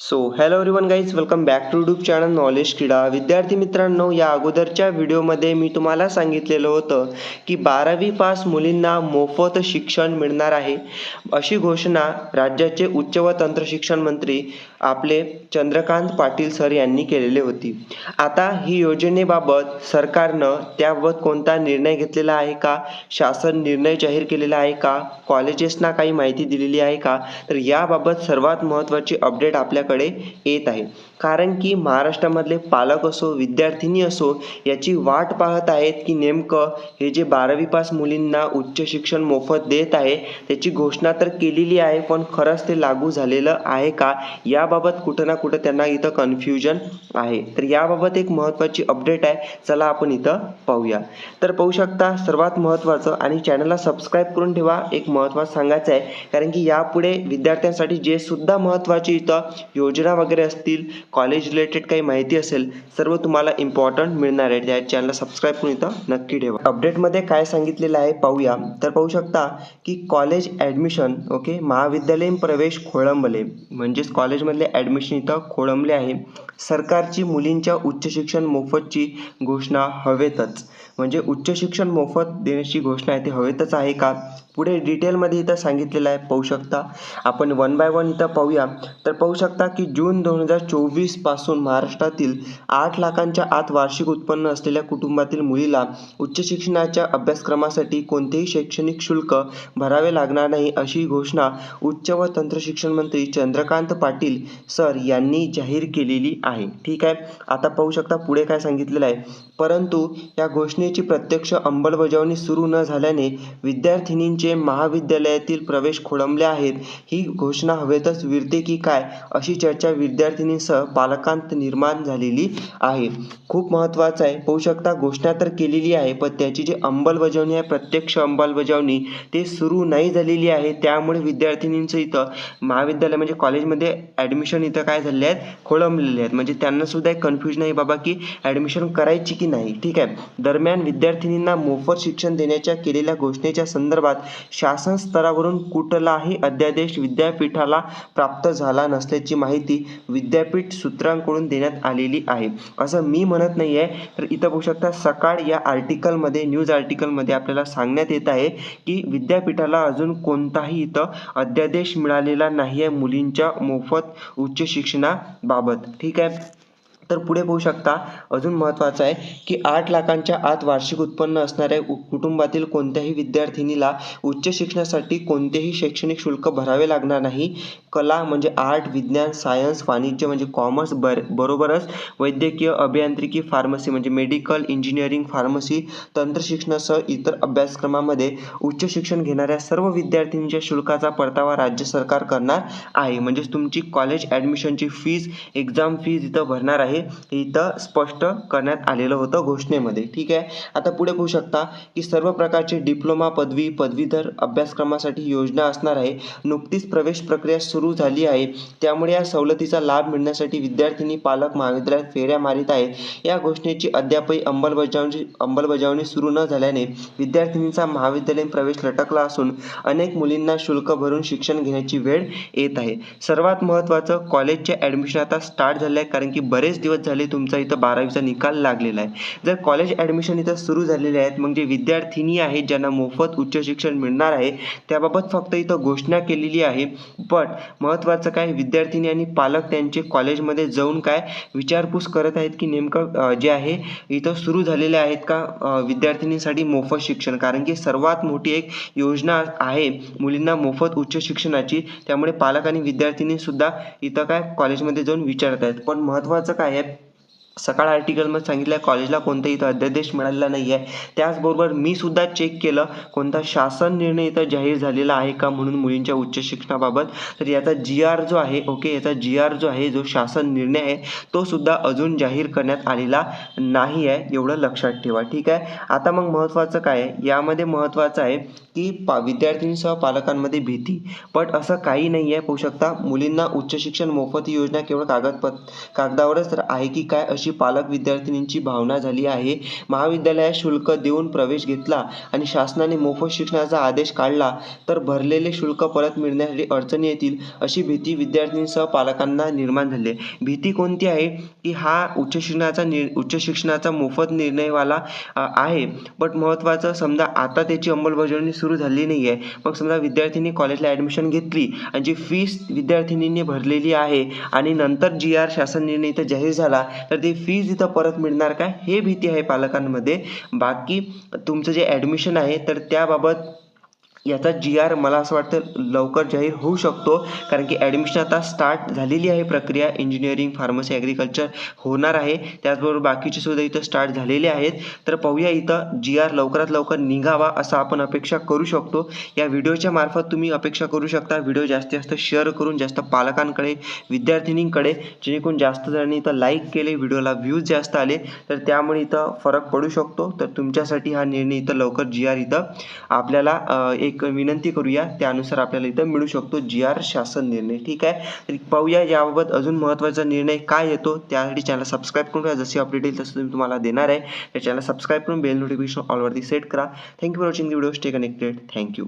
So hello everyone guys welcome back to YouTube channel knowledge क्रीडा विद्यार्थी मित्रांनो या अगोदरच्या व्हिडिओमध्ये मी तुम्हाला सांगितलेलं होतं की बारावी पास मुलींना मोफत शिक्षण मिळणार आहे. अशी घोषणा राज्याचे उच्च व तंत्र शिक्षण मंत्री आपले चंद्रकांत पाटील सर यांनी केलेली होती. आता ही योजनेबाबत सरकारनं त्याबाबत कोणता निर्णय घेतलेला आहे का? शासन निर्णय जाहीर केलेला आहे का? कॉलेजेसना काही माहिती दिलेली आहे का? तर याबाबत सर्वात महत्त्वाची अपडेट आपल्या आपल्याकडे येत आहे. कारण की महाराष्ट्रामधले पालक असो विद्यार्थिनी असो याची वाट पाहत आहेत की नेमकं हे जे बारावी पास मुलींना उच्च शिक्षण मोफत देत आहे त्याची घोषणा तर केलेली आहे पण खरंच ते लागू झालेलं आहे का? याबाबत कुठं ना कुठं त्यांना इथं कन्फ्युजन आहे. तर याबाबत एक महत्त्वाची अपडेट आहे. चला आपण इथं पाहूया. तर पाहू शकता सर्वात महत्त्वाचं आणि चॅनलला सबस्क्राईब करून ठेवा एक महत्त्वाचं सांगायचं आहे. कारण की यापुढे विद्यार्थ्यांसाठी जे सुद्धा महत्त्वाची इथं योजना वगैरे असतील कॉलेज रिलेटेड काही माहिती असेल सर्व तुम्हाला इम्पॉर्टंट मिळणार आहे. त्या चॅनलला सबस्क्राईब करून इथं नक्की ठेवा. अपडेटमध्ये काय सांगितलेलं आहे पाहूया. तर पाहू शकता की कॉलेज ॲडमिशन ओके महाविद्यालयीन प्रवेश खोळंबले. म्हणजेच कॉलेजमधले ॲडमिशन इथं खोळंबले आहे. सरकारची मुलींच्या उच्च शिक्षण मोफतची घोषणा हवेतच. म्हणजे उच्च शिक्षण मोफत देण्याची घोषणा आहे ती हवेतच आहे का? पुढे डिटेलमध्ये इथं सांगितलेलं आहे पाहू शकता. आपण वन बाय वन इथं पाहूया. तर पाहू शकता की जून दोन हजार चोवीस पासून महाराष्ट्रातील आठ लाखांच्या आत वार्षिक उत्पन्न असलेल्या कुटुंबातील मुलीला उच्च शिक्षणाच्या अभ्यासक्रमासाठी कोणतेही शैक्षणिक शुल्क भरावे लागणार नाही अशी घोषणा उच्च व तंत्र शिक्षण मंत्री चंद्रकांत पाटील सर यांनी जाहीर केलेली आहे. ठीक आहे. आता पाहू शकता पुढे काय सांगितलेलं आहे. परंतु या घोषणेची प्रत्यक्ष अंमलबजावणी सुरू न झाल्याने विद्यार्थिनींचे महाविद्यालयातील प्रवेश खोळंबले आहेत. ही घोषणा हवेतच विरते की काय अशी चर्चा विद्यार्थिनींसह पालकांत निर्माण झालेली आहे. खूप महत्त्वाचं आहे. होऊ शकता घोषणा तर केलेली आहे पण त्याची जी अंमलबजावणी आहे प्रत्यक्ष अंमलबजावणी ते सुरू नाही झालेली आहे. त्यामुळे विद्यार्थिनींचं इथं महाविद्यालय म्हणजे कॉलेजमध्ये ॲडमिशन इथं काय झाले आहेत खोळंबलेले आहेत म्हणजे त्यांना सुद्धा एक कन्फ्युजन आहे बाबा की ॲडमिशन करायची की नाही. ठीक आहे. दरम्यान विद्यार्थिनींना मोफत शिक्षण देण्याच्या केलेल्या घोषणेच्या संदर्भात शासन स्तरावरून कुठलाही अध्यादेश विद्यापीठाला प्राप्त झाला नसल्याची माहिती विद्यापीठ सूत्रांकडून देण्यात आलेली आहे. असं मी म्हणत नाही आहे तर इथं बघू शकता सकाळ या आर्टिकलमध्ये न्यूज आर्टिकलमध्ये आपल्याला सांगण्यात येत आहे की विद्यापीठाला अजून कोणताही इथं अध्यादेश मिळालेला नाही आहे मुलींच्या मोफत उच्च शिक्षणाबाबत. ठीक आहे. तर पुढे पाहू शकता. अजून महत्त्वाचं आहे की आठ लाखांच्या आत वार्षिक उत्पन्न असणाऱ्या कुटुंबातील कोणत्याही विद्यार्थिनीला उच्च शिक्षणासाठी कोणतेही शैक्षणिक शुल्क भरावे लागणार नाही. कला म्हणजे आर्ट विज्ञान सायन्स वाणिज्य म्हणजे कॉमर्स बर बरोबरच. वैद्यकीय अभियांत्रिकी फार्मसी म्हणजे मेडिकल इंजिनिअरिंग फार्मसी तंत्रशिक्षणासह इतर अभ्यासक्रमामध्ये उच्च शिक्षण घेणाऱ्या सर्व विद्यार्थिनींच्या शुल्काचा परतावा राज्य सरकार करणार आहे. म्हणजेच तुमची कॉलेज ॲडमिशनची फीज एक्झाम फीज इथं भरणार आहे. हे इथं स्पष्ट करण्यात आलेलं होतं घोषणेमध्ये. ठीक आहे? आता पुढे पाहू शकता की सर्व प्रकारचे डिप्लोमा पदवी पदवीधर अभ्यासक्रमासाठी योजना असणार आहे. नुकतीच प्रवेश प्रक्रिया सुरू झाली आहे. त्यामुळे या सवलतीचा लाभ मिळण्यासाठी विद्यार्थ्यांनी पालक महाविद्यालयात फेऱ्या मारित आहेत. या घोषणेची अद्यापही अंमलबजावणी अंमलबजावणी सुरू न झाल्याने विद्यार्थिनींचा महाविद्यालयीन प्रवेश लटकला असून अनेक मुलींना शुल्क भरून शिक्षण घेण्याची वेळ येत आहे. सर्वात महत्त्वाचं कॉलेजचे ॲडमिशन आता स्टार्ट झाले आहे कारण की बरेच दिवस झाले तुमचा इथं बारावीचा निकाल लागलेला आहे. जर कॉलेज ॲडमिशन इथं सुरू झालेले आहेत मग जे विद्यार्थिनी आहेत ज्यांना मोफत उच्च शिक्षण मिळणार आहे त्याबाबत फक्त इथं घोषणा केलेली आहे. पण महत्त्वाचं काय विद्यार्थिनी आणि पालक त्यांचे कॉलेजमध्ये जाऊन काय विचारपूस करत आहेत की नेमकं जे आहे इथं सुरू झालेले आहेत का विद्यार्थिनीसाठी विद्यार्थिनींसाठी मोफत शिक्षण? कारण की सर्वात मोठी एक योजना आहे मुलींना मोफत उच्च शिक्षणाची. त्यामुळे पालक आणि विद्यार्थिनी सुद्धा इथं काय कॉलेजमध्ये जाऊन विचारत आहेत. पण महत्त्वाचं काय आहे सकाळ आर्टिकलमध्ये सांगितलं आहे कॉलेजला कोणताही इथं अध्यादेश मिळालेला नाही आहे त्याचबरोबर मी सुद्धा चेक केलं कोणता शासन निर्णय इथं जाहीर झालेला आहे का म्हणून मुलींच्या उच्च शिक्षणाबाबत. तर याचा जी आर जो आहे ओके याचा जी आर जो आहे जो शासन निर्णय आहे तो सुद्धा अजून जाहीर करण्यात आलेला नाही आहे एवढं लक्षात ठेवा ठीक आहे? आता मग महत्त्वाचं काय आहे? यामध्ये महत्त्वाचं आहे की पा विद्यार्थ्यांसह पालकांमध्ये भीती. पण असं काही नाही आहे पाहू शकता मुलींना उच्च शिक्षण मोफत योजना केवळ कागदपत्र कागदावरच तर आहे की काय अशी अशी पालक विद्यार्थिनींची भावना झाली आहे. महाविद्यालयात शुल्क देऊन प्रवेश घेतला आणि शासनाने मोफत शिक्षणाचा आदेश काढला तर भरलेले शुल्क परत मिळण्यासाठी अडचणी येतील अशी भीती विद्यार्थिनींसह पालकांना निर्माण झाली. आहे भीती कोणती आहे? की हा उच्च शिक्षणाचा नि उच्च शिक्षणाचा मोफत निर्णयवाला आहे. बट महत्त्वाचं समजा आता त्याची अंमलबजावणी सुरू झाली नाही आहे मग समजा विद्यार्थ्यांनी कॉलेजला ॲडमिशन घेतली आणि जी फीस विद्यार्थिनींनी भरलेली आहे आणि नंतर जी आर शासन निर्णय इथं जाहीर झाला तर ती फीज इथं परत मिळणार काय हे भीती आहे पालकांमध्ये. बाकी तुमचं जे ॲडमिशन आहे तर त्याबाबत याचा जी आर मला असं वाटतं लवकर जाहीर होऊ शकतो. कारण की ॲडमिशन आता स्टार्ट झालेली आहे प्रक्रिया. इंजिनिअरिंग फार्मसी ॲग्रिकल्चर होणार आहे. त्याचबरोबर बाकीचे सुद्धा इथं स्टार्ट झालेले आहेत. तर पाहूया इथं जी आर लवकरात लवकर निघावा असं आपण अपेक्षा करू शकतो. या व्हिडिओच्या मार्फत तुम्ही अपेक्षा करू शकता. व्हिडिओ जास्तीत जास्त शेअर करून जास्त पालकांकडे विद्यार्थिनींकडे जेणेकरून जास्त जणांनी इथं लाईक केले व्हिडिओला व्ह्यूज जास्त आले तर त्यामुळे इथं फरक पडू शकतो. तर तुमच्यासाठी हा निर्णय इथं लवकर जी आर इथं आपल्याला एक एक विनंती करूया त्यानुसार आपल्याला इथं मिळू शकतो जी आर शासन निर्णय. ठीक आहे? तर पाहूया याबाबत अजून महत्त्वाचा निर्णय काय येतो त्यासाठी चॅनल सबस्क्राईब करून ठेवा. जशी अपडेट येईल तसं तुम्ही तुम्हाला देणार आहे. त्या चॅनल सबस्क्राईब करून बेल नोटिफिकेशन ऑलवरती सेट करा. Thank you for watching video stay connected thank you